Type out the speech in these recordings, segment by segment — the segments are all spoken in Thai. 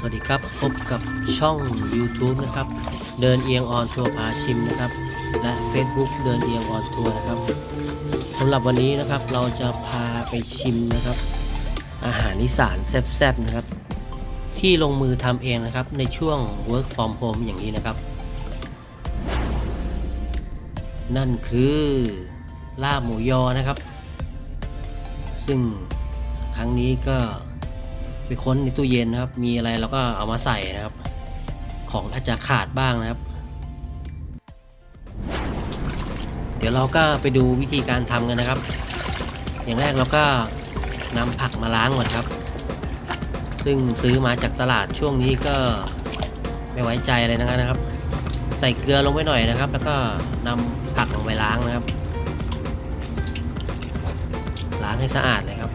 สวัสดีครับ พบกับช่อง YouTube นะครับ เดินเอียงออนทัวร์พาชิมนะครับ และ Facebook เดินเอียงออนทัวร์นะครับสำหรับวันนี้นะครับเราจะพาไปชิมนะครับ อาหารอีสานแซ่บๆนะครับ ที่ลงมือทำเองนะครับในช่วง work from home อย่างนี้นะครับ นั่นคือลาบหมูยอนะครับ ซึ่งครั้งนี้ก็ ไปค้นในตู้เย็นนะครับ มีอะไรเราก็เอามาใส่นะครับ ของอาจจะขาดบ้างนะครับ เดี๋ยวเราก็ไปดูวิธีการทำกันนะครับ อย่างแรกเราก็นำผักมาล้างก่อนครับ ซึ่งซื้อมาจากตลาดช่วงนี้ก็ไม่ไว้ใจเลยนะครับ ใส่เกลือลงไปหน่อยนะครับ แล้วก็นำผักลงไปล้างนะครับ ล้างให้สะอาดเลยครับ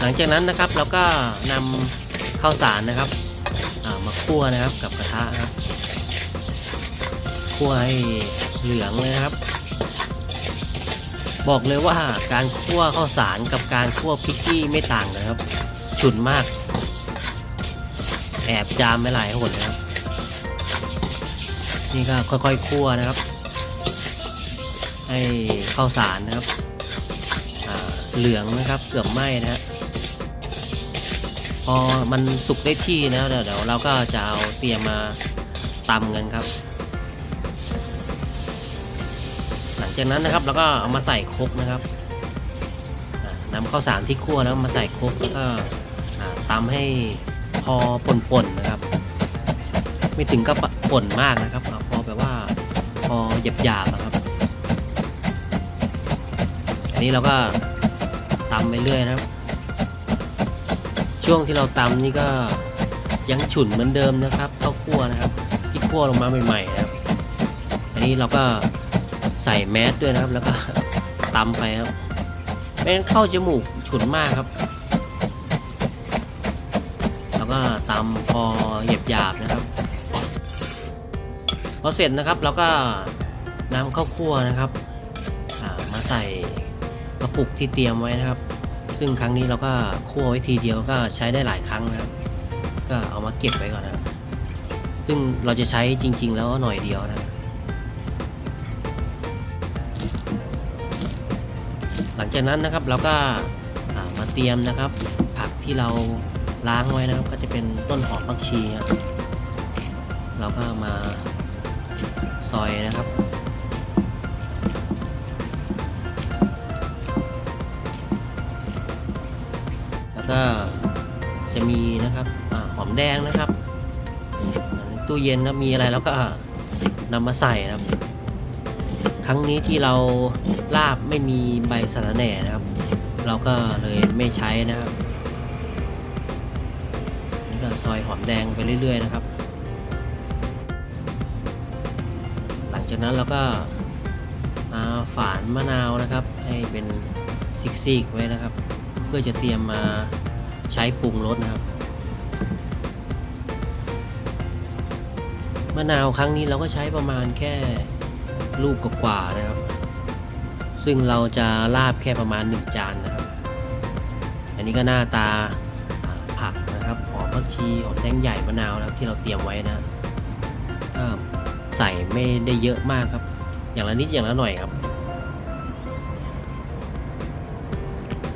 หลังจากนั้นนะครับเราก็นำข้าวสารนะครับามาคั่วนะครับกับกระทะนะครับคั่วให้เหลืองเลยนะครับ บอกเลยว่าการคั่วข้าวสารกับการคั่วพริกกี้ไม่ต่างกันครับ ฉุนมาก แอบจามไปหลายหนนะครับ นี่ก็ค่อยๆคั่วนะครับ ให้ข้าวสารนะครับเหลืองนะครับเกือบไหม้นะฮะ พอมันสุกได้ที่นะเดี๋ยวเดี๋ยวเราก็จะเอาเตรียมมาตำกันครับ หลังจากนั้นนะครับเราก็เอามาใส่ครกนะครับนำข้าวสารที่คั่วแล้วมาใส่ครกแล้วก็ตำให้พอป่นๆนะครับ ไม่ถึงกับป่นมากนะครับพอแบบว่าพอหยาบๆนะครับ อันนี้เราก็ตำไปเรื่อยนะครับ ช่วงที่เราตำนี่ก็ยังฉุนเหมือนเดิมนะครับข้าวคั่วนะครับที่คั่วลงมาใหม่ๆนะครับ อันนี้เราก็ใส่แมสด้วยนะครับ แล้วก็ตำไปครับไม่งั้นเข้าจมูกฉุนมากครับ แล้วก็ตำพอหยาบๆนะครับพอเสร็จนะครับเราก็น้ำข้าวคั่วนะครับมาใส่กระปุกที่เตรียมไว้นะครับ ซึ่งครั้งนี้เราก็คั่วไว้ทีเดียวก็ใช้ได้หลายครั้งนะครับ ก็เอามาเก็บไว้ก่อนนะครับ ซึ่งเราจะใช้จริง ๆ แล้วหน่อยเดียวนะหลังจากนั้นนะครับเราก็ามาเตรียมนะครับ ผักที่เราล้างไว้นะครับ ก็จะเป็นต้นหอมผักชีครับเราก็มาซอยนะครับ ก็จะมีนะครับอหอมแดงนะครับตู้เย็นนะมีอะไรแล้วก็นำมาใส่นะครับ ครั้งนี้ที่เราลาบไม่มีใบสะระแหน่นะครับ เราก็เลยไม่ใช้นะครับนี่ก็ซอยหอมแดงไปเรื่อย ๆ นะครับ หลังจากนั้นเราก็มาฝานมะนาวนะครับ ให้เป็นซิกๆไว้นะครับ เพื่อจะเตรียมมาใช้ปรุงรสนะครับ มะนาวครั้งนี้เราก็ใช้ประมาณแค่ลูกกว่าๆนะครับ ซึ่งเราจะลาบแค่ประมาณ 1 จานนะครับ อันนี้ก็หน้าตาผักนะครับหอมผักชีหอมแดงใหญ่มะนาวนะครับที่เราเตรียมไว้นะก็ใส่ไม่ได้เยอะมากครับ อย่างละนิดอย่างละหน่อยครับ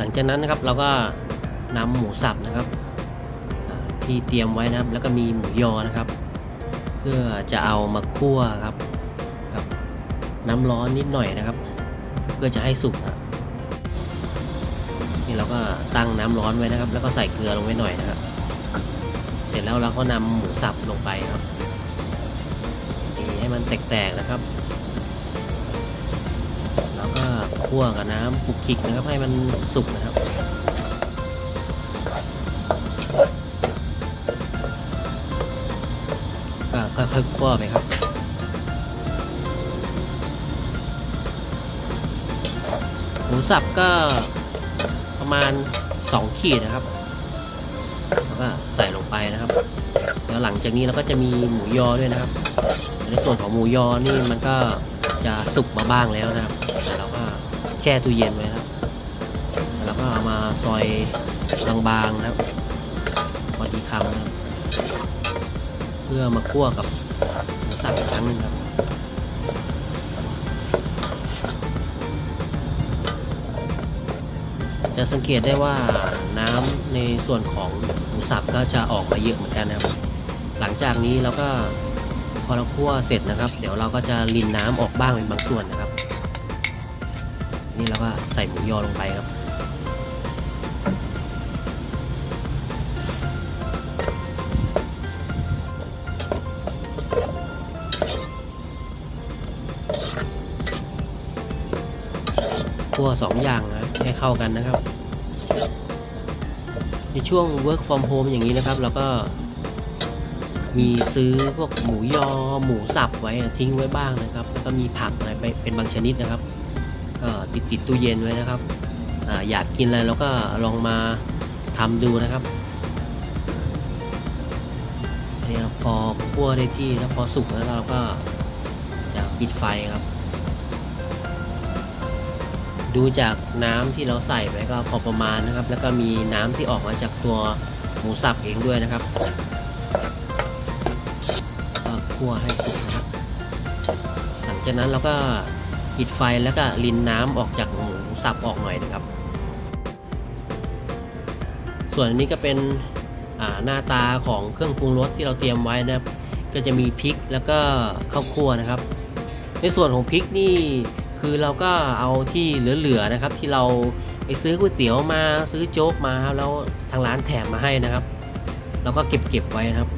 ลังจากนั้นนะครับเราก็นำหมูสับนะครับที่เตรียมไว้นะครับ แล้วก็มีหมูยอนะครับ เพื่อจะเอามาคั่วครับกับน้ำร้อนนิดหน่อยนะครับ เพื่อจะให้สุกครับนี่เราก็ตั้งน้ำร้อนไว้นะครับ แล้วก็ใส่เกลือลงไปหน่อยนะครับ เสร็จแล้วเราก็นำหมูสับลงไปครับตีให้มันแตกๆนะครับ คั่วกับน้ำคลุกคลิกนะครับให้มันสุกนะครับก็ค่อยๆคั่วไปครับหมูสับก็ประมาณ 2 ขีดนะครับแล้วก็ใส่ลงไปนะครับ แล้วหลังจากนี้เราก็จะมีหมูยอด้วยนะครับในส่วนของหมูยอนี่มันก็จะสุกมาบ้างแล้วนะครับแต่เรา แช่ตู้เย็นไว้ครับ แล้วก็เอามาซอยบางๆนะครับ พอดีคำนะครับ เพื่อมาคั่วกับหมูสับอีกครั้งหนึงครับจะสังเกตได้ว่าน้ำในส่วนของหมูสับก็จะออกมาเยอะเหมือนกันนะครับ หลังจากนี้เราก็พอเราคั่วเสร็จนะครับ เดี๋ยวเราก็จะรินน้ำออกบ้างเป็นบางส่วนนะครับ นี่เราก็ใส่หมูยอลงไปครับ คั่วสองอย่างนะให้เข้ากันนะครับ ในช่วง work from home อย่างนี้นะครับ เราก็มีซื้อพวกหมูยอหมูสับไว้ทิ้งไว้บ้างนะครับ แล้วก็มีผักอะไรไปเป็นบางชนิดนะครับ ติดติดตู้เย็นไว้นะครับออยากกินอะไรเราก็ลองมาทำดูนะครับอันนี้พอคั่วได้ที่แล้วพอสุกแล้วเราก็จะปิดไฟครับ ดูจากน้ำที่เราใส่ไปก็พอประมาณนะครับ แล้วก็มีน้ำที่ออกมาจากตัวหมูสับเองด้วยนะครับก็คั่วให้สุกนะครับ หลังจากนั้นเราก็ ปิดไฟแล้วก็รินน้ำออกจากหมูสับออกหน่อยนะครับ ส่วนอันนี้ก็เป็นหน้าตาของเครื่องปรุงรสที่เราเตรียมไว้นะครับ ก็จะมีพริกแล้วก็ข้าวคั่วนะครับ ในส่วนของพริกนี่คือเราก็เอาที่เหลือๆนะครับ ที่เราไปซื้อก๋วยเตี๋ยวมาซื้อโจ๊กมาครับแล้วทางร้านแถมมาให้นะครับเราก็เก็บเก็บไว้นะครับ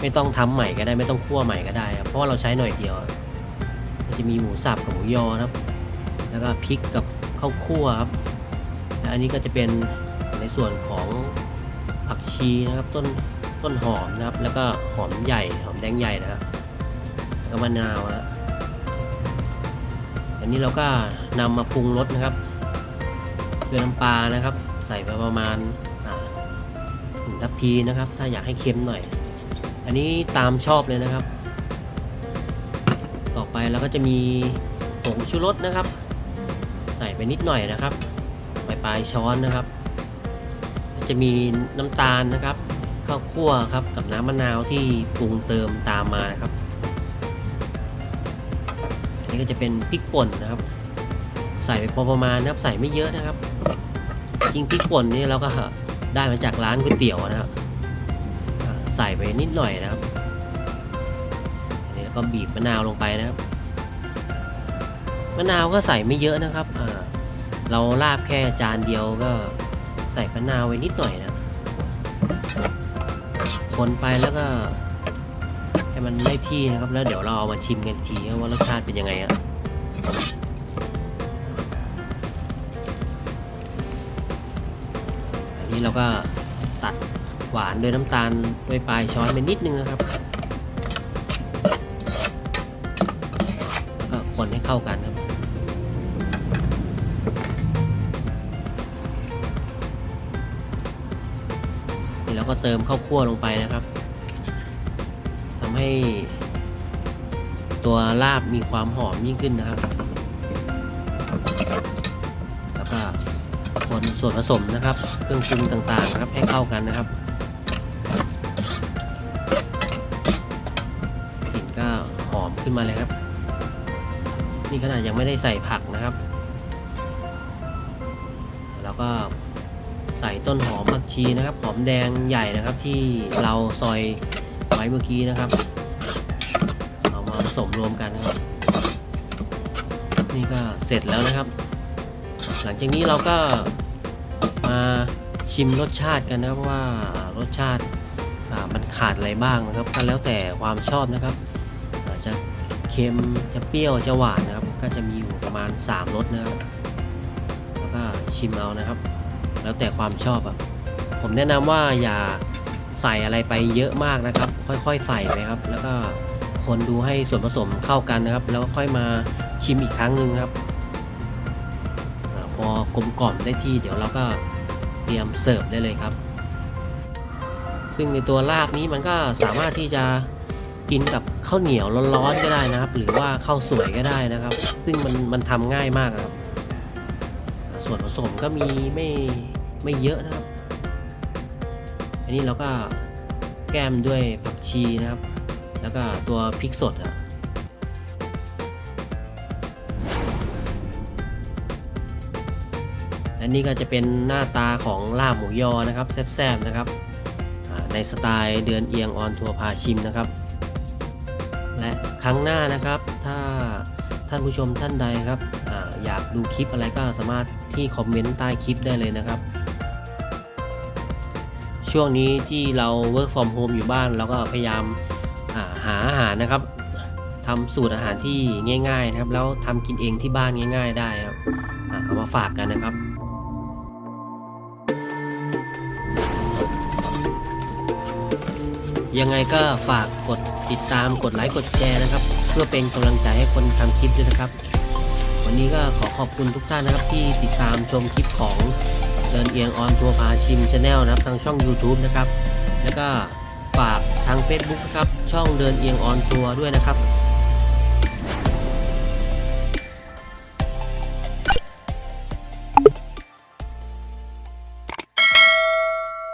ไม่ต้องทำใหม่ก็ได้ไม่ต้องคั่วใหม่ก็ได้ เพราะว่าเราใช้หน่อยเดียว จะมีหมูสับกับหมูยอครับ แล้วก็พริกกับข้าวคั่วครับและอันนี้ก็จะเป็นในส่วนของผักชีนะครับต้นต้นหอมนะครับ แล้วก็หอมใหญ่หอมแดงใหญ่นะครับแล้วก็มะนาวนะอันนี้เราก็นำมาปรุงรสนะครับด้วยน้ำปลานะครับ ใส่ไปประมาณหนึ่งทัพพีนะครับ ถ้าอยากให้เค็มหน่อย อันนี้ตามชอบเลยนะครับ ต่อไปเราก็จะมีผงชูรสนะครับ ใส่ไปนิดหน่อยนะครับปลายปลายช้อนนะครับ จะมีน้ำตาลนะครับข้าวคั่วครับกับน้ำมะนาวที่ปรุงเติมตามมานะครับอันนี้ก็จะเป็นพริกป่นนะครับ ใส่ไปพอประมาณนะครับ ใส่ไม่เยอะนะครับ จริงพริกป่นนี่เราก็ได้มาจากร้านก๋วยเตี๋ยวนะครับใส่ไปนิดหน่อยนะครับ ก็บีบมะนาวลงไปนะครับมะนาวก็ใส่ไม่เยอะนะครับเราลาบแค่จานเดียวก็ใส่มะนาวไว้นิดหน่อยนะคนไปแล้วก็ให้มันได้ที่นะครับ แล้วเดี๋ยวเราเอามาชิมกันทีว่ารสชาติเป็นยังไงอะอันนี้เราก็ตัดหวานด้วยน้ำตาลด้วยปลายช้อนไปนิดนึงนะครับ เข้ากันครับ นี่เราก็เติมข้าวคั่วลงไปนะครับทำให้ตัวลาบมีความหอมยิ่งขึ้นนะครับ แล้วก็คนส่วนผสมนะครับ เครื่องปรุงต่างๆนะครับให้เข้ากันนะครับกลิ่นก็หอมขึ้นมาเลยครับ นี่ขนาดยังไม่ได้ใส่ผักนะครับ แล้วก็ใส่ต้นหอมผักชีนะครับ หอมแดงใหญ่นะครับที่เราซอยไว้เมื่อกี้นะครับ เอามาผสมรวมกันนะครับ นี่ก็เสร็จแล้วนะครับ หลังจากนี้เราก็มาชิมรสชาติกันนะครับว่ารสชาติมันขาดอะไรบ้างนะครับก็แล้วแต่ความชอบนะครับอาจจะเค็มจะเปรี้ยวจะหวานนะครับ ก็จะมีอยู่ประมาณ 3รสนะครับแล้วก็ชิมเอานะครับ แล้วแต่ความชอบอะผมแนะนำว่าอย่าใส่อะไรไปเยอะมากนะครับ ค่อยๆใส่ไปครับ แล้วก็คนดูให้ส่วนผสมเข้ากันนะครับ แล้วก็ค่อยมาชิมอีกครั้งหนึ่งครับพอกลมกล่อมได้ที่เดี๋ยวเราก็เตรียมเสิร์ฟได้เลยครับ ซึ่งในตัวลาบนี้มันก็สามารถที่จะ กินกับข้าวเหนียวร้อนๆก็ได้นะครับ หรือว่าข้าวสวยก็ได้นะครับ ซึ่งมันมันทำง่ายมากครับ ส่วนผสมก็มีไม่ไม่เยอะนะครับ อันนี้เราก็แก้มด้วยผักชีนะครับ แล้วก็ตัวพริกสดอะและนี่ก็จะเป็นหน้าตาของลาบหมูยอนะครับแซ่บๆนะครับในสไตล์เดือนเอียงออนทัวร์พาชิมนะครับ และครั้งหน้านะครับ ถ้าท่านผู้ชมท่านใดครับออยากดูคลิปอะไรก็สามารถที่คอมเมนต์ใต้คลิปได้เลยนะครับ ช่วงนี้ที่เรา work from home อยู่บ้านเราก็พยายามาหาอาหารนะครับทำสูตรอาหารที่ง่าย ๆ นะครับ แล้วทำกินเองที่บ้านง่าย ๆ ได้ครับอ่าเอามาฝากกันนะครับ ยังไงก็ฝากกดติดตามกดไลค์กดแชร์นะครับ เพื่อเป็นกำลังใจให้คนทำคลิปด้วยนะครับ วันนี้ก็ขอขอบคุณทุกท่านนะครับ ที่ติดตามชมคลิปของเดินเอียงออนทัวร์พาชิมชาแนลนะครับทางช่อง YouTube นะครับ แล้วก็ฝากทาง Facebook นะครับช่องเดินเอียงออนทัวร์ด้วยนะครับ